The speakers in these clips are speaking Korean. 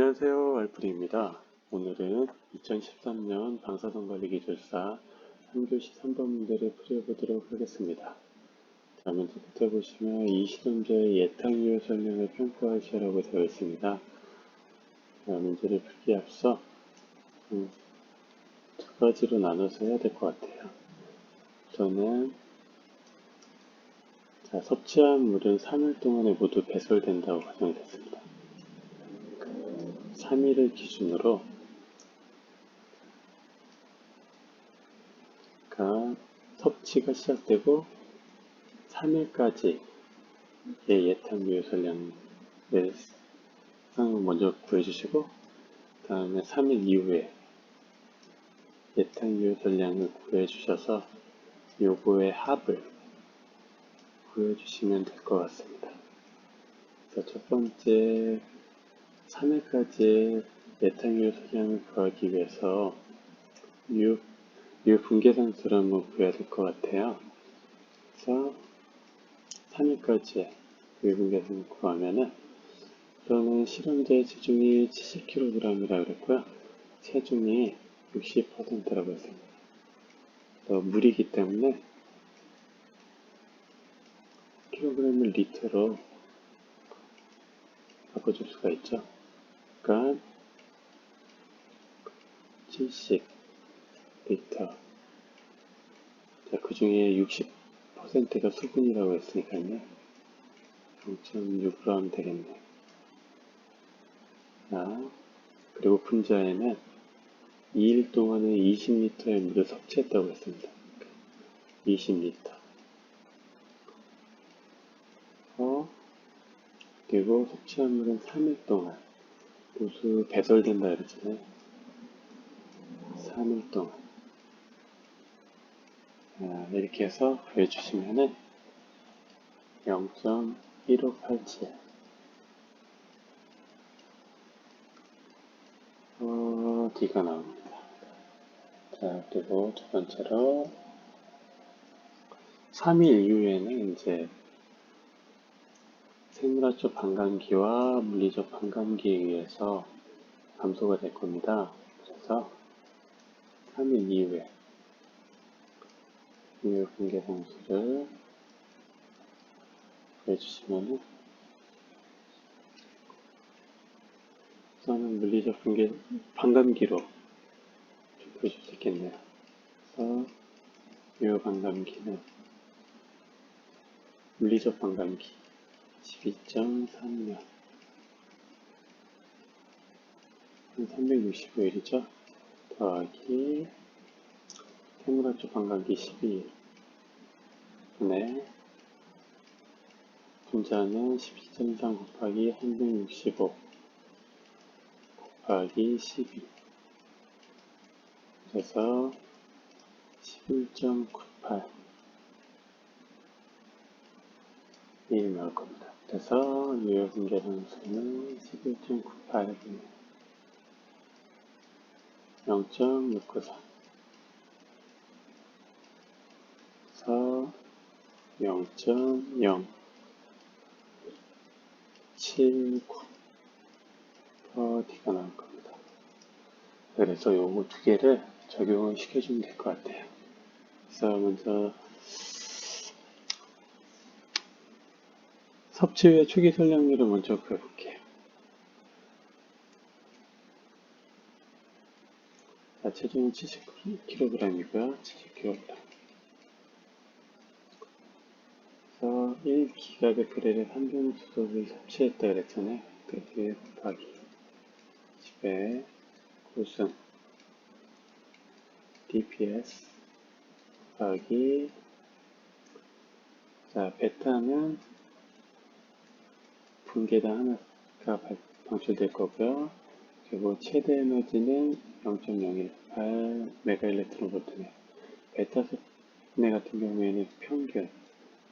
안녕하세요 알프리입니다. 오늘은 2013년 방사선관리 기술사 3교시 3번 문제를 풀어보도록 하겠습니다. 자 문제부터 보시면 이 시험자의 예탁유효 설명을 평가하시라고 되어 있습니다. 자, 문제를 풀기에 앞서 음, 두 가지로 나눠서 해야 될 것 같아요. 저는 자, 섭취한 물은 3일 동안에 모두 배설된다고 가정됐습니다. 3일을 기준으로 그러니까 섭취가 시작되고 3일까지의 예탁유효 설량을 먼저 구해주시고 그 다음에 3일 이후에 예탁유효 설량을 구해주셔서 요거의 합을 구해주시면 될 것 같습니다. 첫 번째 3회까지의 예탁률 소량을 구하기 위해서 유, 유 분계산수를 한번 구해야 될 것 같아요. 그래서 3회까지의 유 분계산 구하면은 그러면 실험자의 체중이 70kg이라고 그랬고요. 체중이 60%라고 했습니다. 또 물이기 때문에 킬로그램을 리터로 바꿔줄 수가 있죠. 그러니까 70 리터. 자, 그 중에 60%가 수분이라고 했으니까요. 0.6으로 하면 되겠네. 자, 그리고 분자에는 2일 동안에 20리터의 물을 섭취했다고 했습니다. 20리터. 어, 그리고 섭취한 물은 3일 동안 보수 배설된다 그랬잖아요. 3일 동안. 아, 이렇게 해서 구해주시면은 0.1587 어, D가 나옵니다. 자, 그리고 두 번째로 3일 이후에는 이제 생물학적 반감기와 물리적 반감기에 의해서 감소가 될 겁니다. 그래서 3일 이후에 이후 분계 상수를 구해주시면 우선은 물리적 분계 반감기로 보여줄 수 있겠네요. 그래서 이 반감기는 물리적 반감기 12.3년 365일이죠. 더하기 생물학적 관광기 12일 분의 분자는 12.3 곱하기 365 곱하기 12 그래서 11.98이 나올 겁니다. 그래서 유효 분계상수는 11.98이네요. 0.694 그래서 0.079 D가 나올 겁니다. 그래서 요거 두 개를 적용을 시켜주면 될 것 같아요. 그래서 먼저 섭취 후의 초기 설량률을 먼저 구해볼게요. 자, 체중은 70kg이고요. 70kg. 그래서 1기가베크렐의 한병수소를 섭취했다 그랬잖아요. 그 뒤에 곱하기 10의 고승 DPS 곱하기 자, 베타는 분계당 하나가 방출될 거고요. 그리고 최대 에너지는 0.018 메가일렉트론볼트네. 베타 속내 같은 경우에는 평균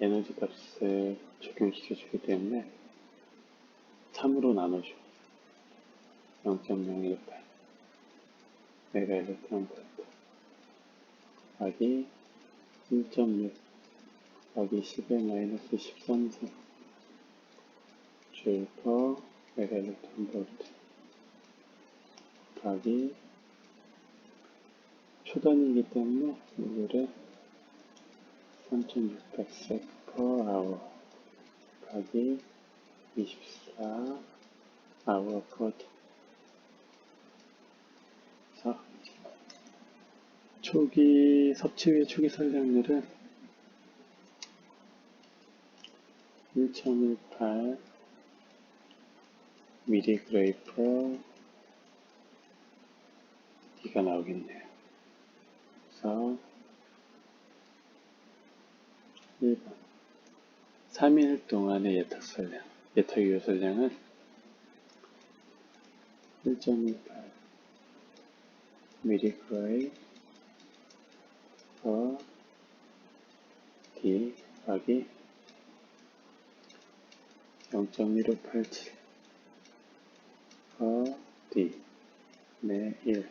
에너지 값을 적용시켜 주기 때문에 3으로 나눠줘. 0.018 메가일렉트론볼트 곱하기 1.6 곱하기 10의 마이너스 13세 줄 per 메가일렉트론 볼트 더하기 초단위이기 때문에 이거를 3600색 per hour 더하기 24 hour 그래서 초기 섭취의 초기 설량률은 1.18 미리그레이퍼 D가 나오겠네요. 그래서 1번 3일 동안의 예탁 설량, 예탁 유효 설량은 1.18 미리그레이퍼 D 더하기 0.1587 어, D 네, 1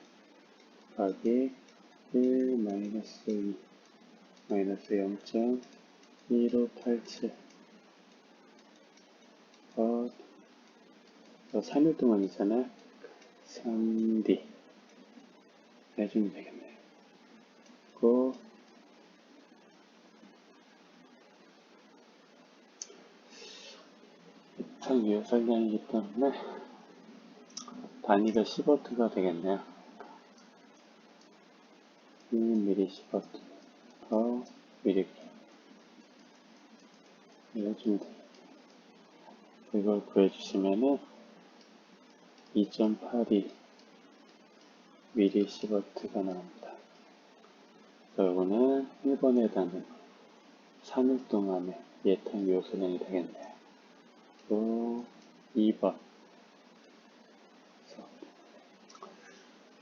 더하기 1 마이너스 2 마이너스 0.1587 어, 3일 동안이잖아 3D 해주면 되겠네요. 그참 유효 설명이기 때문에 단위가 10W가 되겠네요. 1mm 10W 더 미리그램 이래주면 돼요. 이걸 구해주시면은 2.82 미리 10W가 나옵니다. 이거는 1번에 해당하는 3일 동안의 예탁 요소량이 되겠네요. 또 2번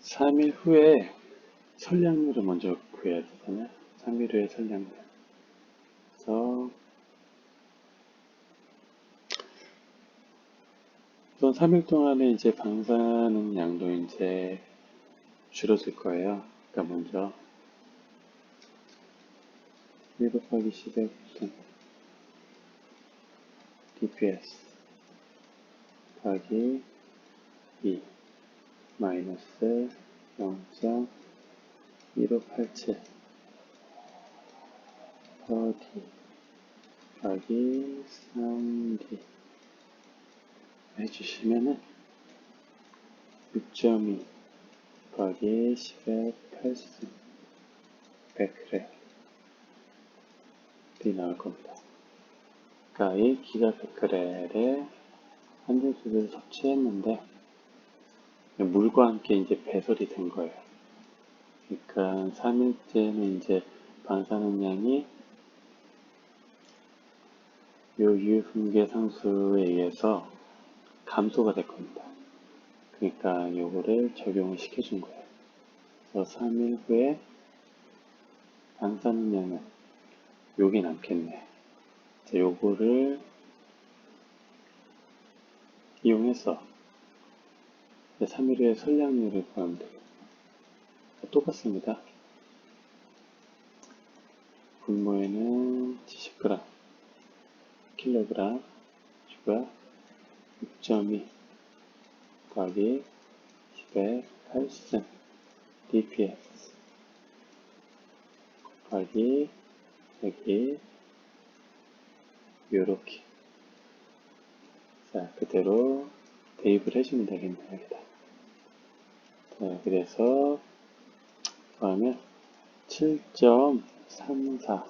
3일 후에 설량률을 먼저 구해야 되잖아요. 3일 후에 설량률. 그래서 또 3일 동안에 이제 방사능 양도 이제 줄어들 거예요. 그러니까 먼저 1 곱하기 10의 분 dps 더하기 2 마이너스 0.1587 더하기 더하기 3D 해주시면은 6.2 더하기 10의 8승 100g 이 나올 겁니다. 그러니까 이 기가 100g에 한정수를 섭취했는데 물과 함께 이제 배설이 된 거예요. 그러니까 3일째는 이제 방사능량이 요 유분계 상수에 의해서 감소가 될 겁니다. 그러니까 요거를 적용을 시켜준 거예요. 그래서 3일 후에 방사능량은 요게 남겠네. 자, 요거를 이용해서 3일 후에 설량률을 구하면 돼요. 똑같습니다. 분모에는 70g, 킬로그램, 추가 6.2 더하기 10의 8승 dps 곱하기 여기 요렇게 자 그대로 대입을 해주면 되겠네요 자 그래서 그러면 7.34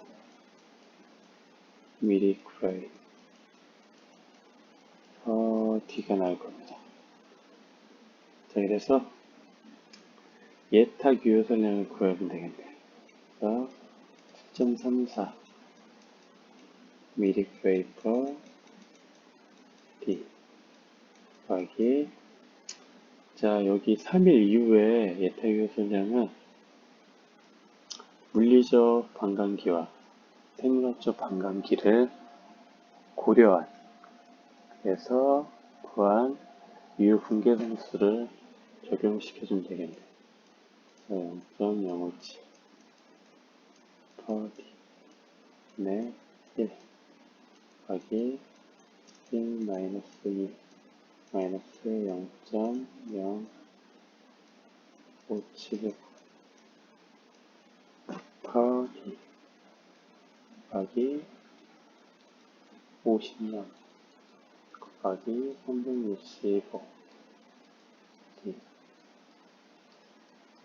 미리크레이 어, D가 나올 겁니다. 자, 그래서 예탁 유효설량을 구하면 되겠네요. 그래서 7.34 미리크레이 per D 더하기 자, 여기 3일 이후에 예탁 유효설량은 물리적 반감기와 생물학적 반감기를 고려한 그래서 구한 유효 분계 상수를 적용시켜주면 되겠네. 0.057 더하기 네1 더하기 1 마이너스 2 마이너스 0.0 5,700 곱하기 곱하기 50만 곱하기 365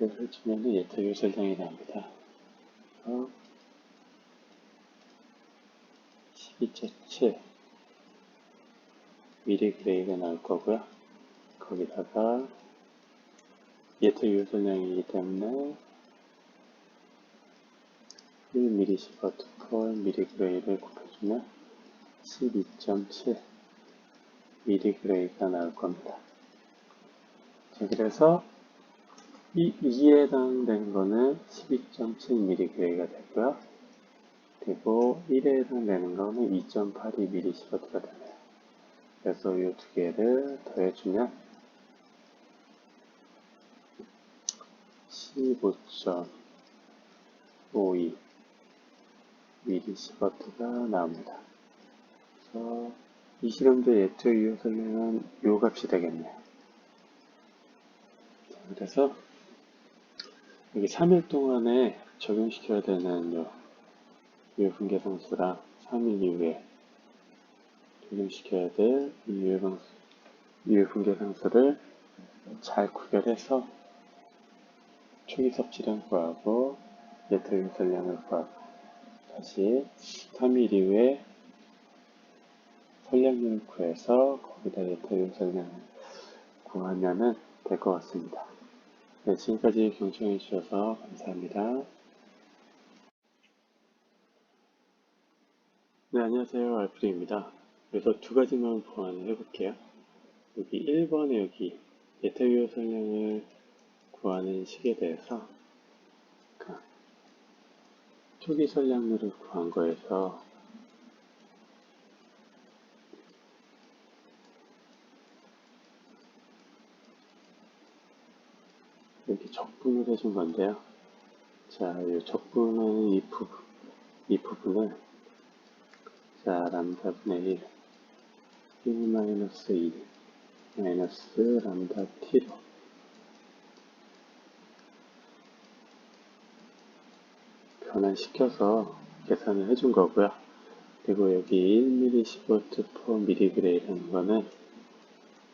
이걸 해주면 예탁 요설량이 나옵니다. 어, 12.7 미리 그레이가 나올 거고요. 거기다가 예탁 요설량이기 때문에 1mSv per 미리 그레이를 곱해주면 12.7 미리 그레이가 나올 겁니다. 자, 그래서 이 2에 해당되는 거는 12.7mg가 되고요. 그리고 1에 해당되는 거는 2.82mg가 되네요. 그래서 이 두 개를 더해주면 15.52 mg가 나옵니다. 그래서 이 실험도 예토 유효 설명은 요 값이 되겠네요. 그래서 여기 3일 동안에 적용시켜야 되는 요, 요 분계상수랑 3일 이후에 적용시켜야 될 유효방수, 유효분계상수를 잘 구별해서 초기 섭취량 구하고 예토 설량을 구하고 다시 3일 이후에 설량률을 구해서 거기다 예토 설량을 구하면은 될것 같습니다. 네, 지금까지 경청해 주셔서 감사합니다. 네, 안녕하세요. 알프리입니다. 그래서 두 가지만 보완을 해볼게요. 여기 1번에 여기 예태비호 설명을 구하는 식에 대해서 그 초기 설량률을 구한 거에서 이렇게 적분을 해준 건데요. 자, 이 적분하는 이 부분, 이 부분을 자, 람다 분의 1, 1 마이너스 2, 마이너스 람다 t로 변환시켜서 계산을 해준 거고요. 그리고 여기 1mSv per mg라는 거는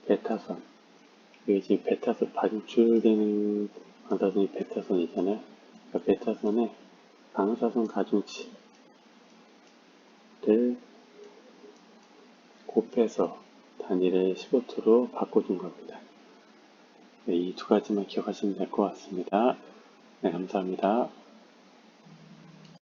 베타선, 여기 지금 베타선 반출되는 방사선이 베타선이잖아요. 그러니까 베타선의 방사선 가중치를 곱해서 단위를 15토로 바꿔준 겁니다. 네, 이 두 가지만 기억하시면 될 것 같습니다. 네, 감사합니다.